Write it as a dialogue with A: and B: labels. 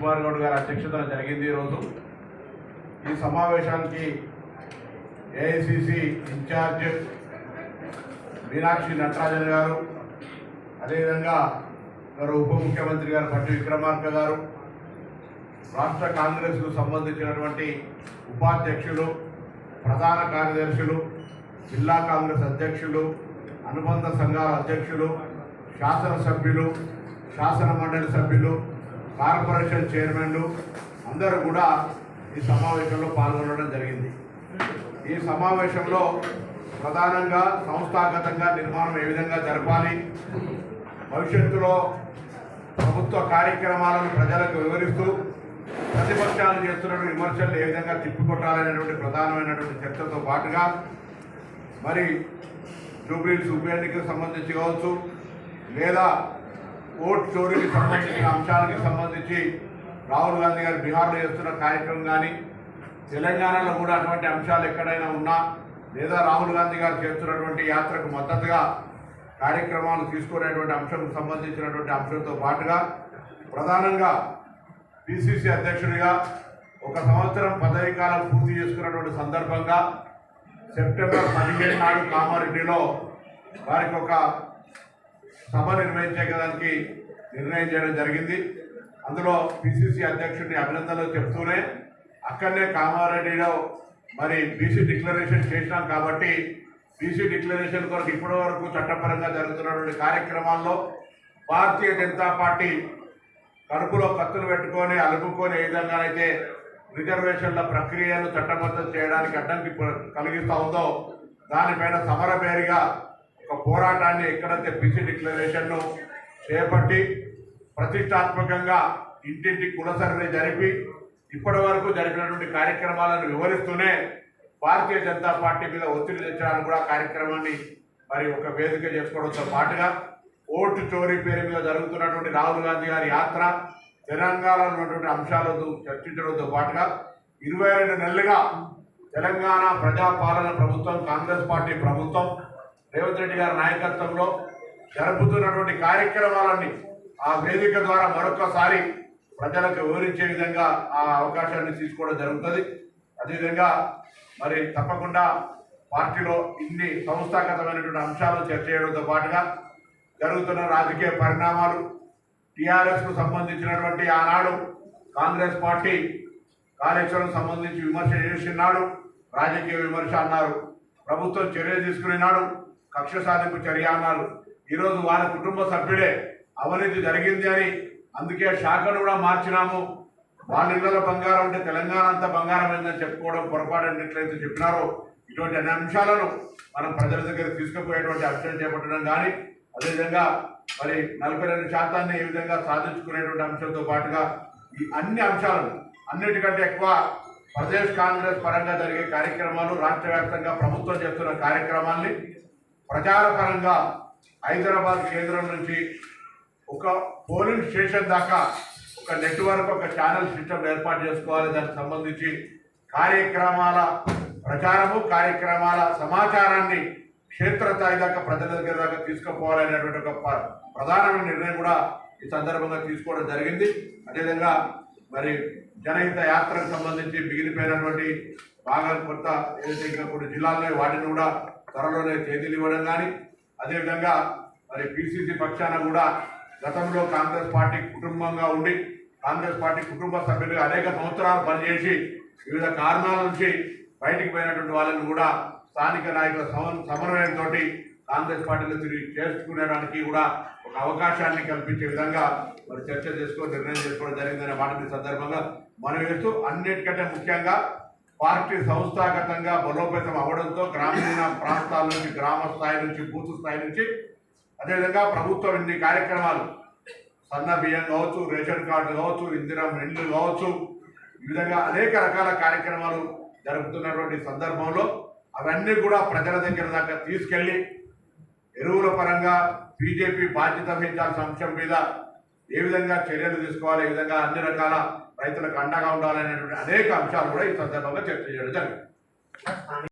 A: కుమార్ గౌడ్ గారి అధ్యక్షతన జరిగింది ఈరోజు ఈ సమావేశానికి ఏఐసిసి ఇన్ఛార్జ్ మీనాక్షి నటరాజన్ గారు అదేవిధంగా గారు ఉప ముఖ్యమంత్రి గారు పట్టి విక్రమార్క గారు రాష్ట్ర కాంగ్రెస్కు సంబంధించినటువంటి ఉపాధ్యక్షులు ప్రధాన కార్యదర్శులు జిల్లా కాంగ్రెస్ అధ్యక్షులు అనుబంధ సంఘాల అధ్యక్షులు శాసనసభ్యులు శాసన మండలి సభ్యులు కార్పొరేషన్ చైర్మన్లు అందరూ కూడా ఈ సమావేశంలో పాల్గొనడం జరిగింది. ఈ సమావేశంలో ప్రధానంగా సంస్థాగతంగా నిర్మాణం ఏ విధంగా జరపాలి భవిష్యత్తులో ప్రభుత్వ కార్యక్రమాలను ప్రజలకు వివరిస్తూ ప్రతిపక్షాలు చేస్తున్న విమర్శలు ఏ విధంగా తిప్పికొట్టాలనేటువంటి ప్రధానమైనటువంటి చర్చతో పాటుగా మరి జూబ్లీస్ ఉప ఎన్నికకు సంబంధించి కావచ్చు లేదా ఓట్ చోరీకి సంబంధించిన అంశాలకు సంబంధించి రాహుల్ గాంధీ గారు బీహార్లో చేస్తున్న కార్యక్రమం కానీ తెలంగాణలో కూడా అటువంటి అంశాలు ఎక్కడైనా ఉన్నా లేదా రాహుల్ గాంధీ గారు చేస్తున్నటువంటి యాత్రకు మద్దతుగా కార్యక్రమాలు తీసుకునేటువంటి అంశం సంబంధించినటువంటి అంశంతో పాటుగా ప్రధానంగా పిసిసి అధ్యక్షుడిగా ఒక సంవత్సరం పదవి కాలం పూర్తి చేసుకున్నటువంటి సందర్భంగా సెప్టెంబర్ పదిహేను నాడు కామారెడ్డిలో వారికి ఒక సభ నిర్వహించేదానికి నిర్ణయం చేయడం జరిగింది. అందులో పిసిసి అధ్యక్షుడిని అభినందనలు చెప్తూనే అక్కడనే కామారెడ్డిలో మరి బీసీ డిక్లరేషన్ చేసినాం కాబట్టి బీసీ డిక్లరేషన్ కొరకు ఇప్పటి వరకు చట్టపరంగా జరుగుతున్నటువంటి కార్యక్రమాల్లో భారతీయ జనతా పార్టీ కడుపులో కత్తులు పెట్టుకొని అలుపుకొని ఏ విధంగానైతే రిజర్వేషన్ల ప్రక్రియను చట్టబద్ధం చేయడానికి అడ్డంకి కలిగిస్తూ ఉందో దానిపైన సమరభేరిగా ఒక పోరాటాన్ని ఎక్కడైతే బీసీ డిక్లరేషన్ను చేపట్టి ప్రతిష్టాత్మకంగా ఇంటింటి కుల సర్వే జరిపి ఇప్పటి వరకు జరిపినటువంటి కార్యక్రమాలను వివరిస్తూనే భారతీయ జనతా పార్టీ మీద ఒత్తిడి తెచ్చడానికి కూడా కార్యక్రమాన్ని మరి ఒక వేదిక చేసుకోవడంతో పాటుగా ఓటు చోరీ పేరు మీద జరుగుతున్నటువంటి రాహుల్ గాంధీ గారి యాత్ర తెలంగాణలో ఉన్నటువంటి అంశాలతో చర్చించడంతో పాటుగా ఇరవై రెండు నెలలుగా తెలంగాణ ప్రజాపాలన ప్రభుత్వం కాంగ్రెస్ పార్టీ ప్రభుత్వం రేవంత్ రెడ్డి గారి నాయకత్వంలో జరుపుతున్నటువంటి కార్యక్రమాలన్నీ ఆ వేదిక ద్వారా మరొకసారి ప్రజలకు వివరించే విధంగా ఆ అవకాశాన్ని తీసుకోవడం జరుగుతుంది. అదేవిధంగా మరి తప్పకుండా పార్టీలో ఇన్ని సంస్థాగతమైనటువంటి అంశాలు చర్చ చేయడంతో పాటుగా జరుగుతున్న రాజకీయ పరిణామాలు టీఆర్ఎస్కు సంబంధించినటువంటి ఆనాడు కాంగ్రెస్ పార్టీ కాళేశ్వరం సంబంధించి విమర్శ చేసినాడు రాజకీయ విమర్శ అన్నారు. ప్రభుత్వం చర్య తీసుకునేనాడు కక్ష సాధింపు చర్య అన్నారు. ఈరోజు వాళ్ళ కుటుంబ సభ్యుడే అవినీతి జరిగింది అని అందుకే శాఖను కూడా మార్చినాము. వాళ్ళ ఇళ్ళలో బంగారం అంటే తెలంగాణ అంతా బంగారం ఏందని చెప్పుకోవడం పొరపాటు అన్నట్లయితే చెప్పినారో ఇటువంటి అన్ని అంశాలను మనం ప్రజల దగ్గర తీసుకుపోయేటువంటి అంశం చేపట్టడం కానీ అదేవిధంగా మరి నలభై రెండు శాతాన్ని ఏ విధంగా సాధించుకునేటువంటి అంశంతో పాటుగా ఈ అన్ని అంశాలను అన్నిటికంటే ఎక్కువ ప్రదేశ్ కాంగ్రెస్ పరంగా జరిగే కార్యక్రమాలు రాష్ట్ర ప్రభుత్వం చేస్తున్న కార్యక్రమాల్ని ప్రచారపరంగా హైదరాబాద్ కేంద్రం నుంచి ఒక పోలింగ్ స్టేషన్ దాకా ఒక నెట్వర్క్ ఒక ఛానల్ సిస్టమ్ ఏర్పాటు చేసుకోవాలి. దానికి సంబంధించి కార్యక్రమాల ప్రచారము కార్యక్రమాల సమాచారాన్ని క్షేత్రస్థాయి దాకా ప్రజల దగ్గర దాకా తీసుకుపోవాలనేటువంటి ఒక ప్రధానమైన నిర్ణయం కూడా ఈ సందర్భంగా తీసుకోవడం జరిగింది. అదేవిధంగా మరి జనహిత యాత్రకు సంబంధించి మిగిలిపోయినటువంటి బాగా కొత్త ఏదైతే ఇంకా కొన్ని జిల్లాల్లో వాటిని కూడా త్వరలోనే తేదీలు ఇవ్వడం కానీ అదేవిధంగా మరి పిసిసి పక్షాన కూడా గతంలో కాంగ్రెస్ పార్టీ కుటుంబంగా ఉండి కాంగ్రెస్ పార్టీ కుటుంబ సభ్యులుగా అనేక సంవత్సరాలు పనిచేసి వివిధ కారణాల నుంచి బయటికి పోయినటువంటి వాళ్ళని కూడా స్థానిక నాయకుల సమ- సమన్వయంతో కాంగ్రెస్ పార్టీలో తిరిగి చేర్చుకునేడానికి కూడా ఒక అవకాశాన్ని కల్పించే విధంగా మరి చర్చ చేసుకొని నిర్ణయం చేసుకోవడం జరిగిందనే మాట సందర్భంగా మనం వేస్తూ అన్నిటికంటే ముఖ్యంగా పార్టీ సంస్థాగతంగా బలోపేతం అవ్వడంతో గ్రామీణ ప్రాంతాల నుంచి గ్రామ స్థాయి నుంచి బూత్ స్థాయి నుంచి అదేవిధంగా ప్రభుత్వం ఇన్ని కార్యక్రమాలు సన్న బియ్యం కావచ్చు రేషన్ కార్డు కావచ్చు ఇందిరా ఇండ్లు కావచ్చు ఈ విధంగా అనేక రకాల కార్యక్రమాలు జరుపుతున్నటువంటి సందర్భంలో అవన్నీ కూడా ప్రజల దగ్గర దాకా తీసుకెళ్ళి ఎరువుల పరంగా బీజేపీ బాధ్యత వహించాల్సిన అంశం మీద ఏ విధంగా చర్యలు తీసుకోవాలి ఏ విధంగా అన్ని రకాల రైతులకు అండగా ఉండాలనేటువంటి అనేక అంశాలు కూడా ఈ సందర్భంగా చర్చ చేయడం జరిగింది.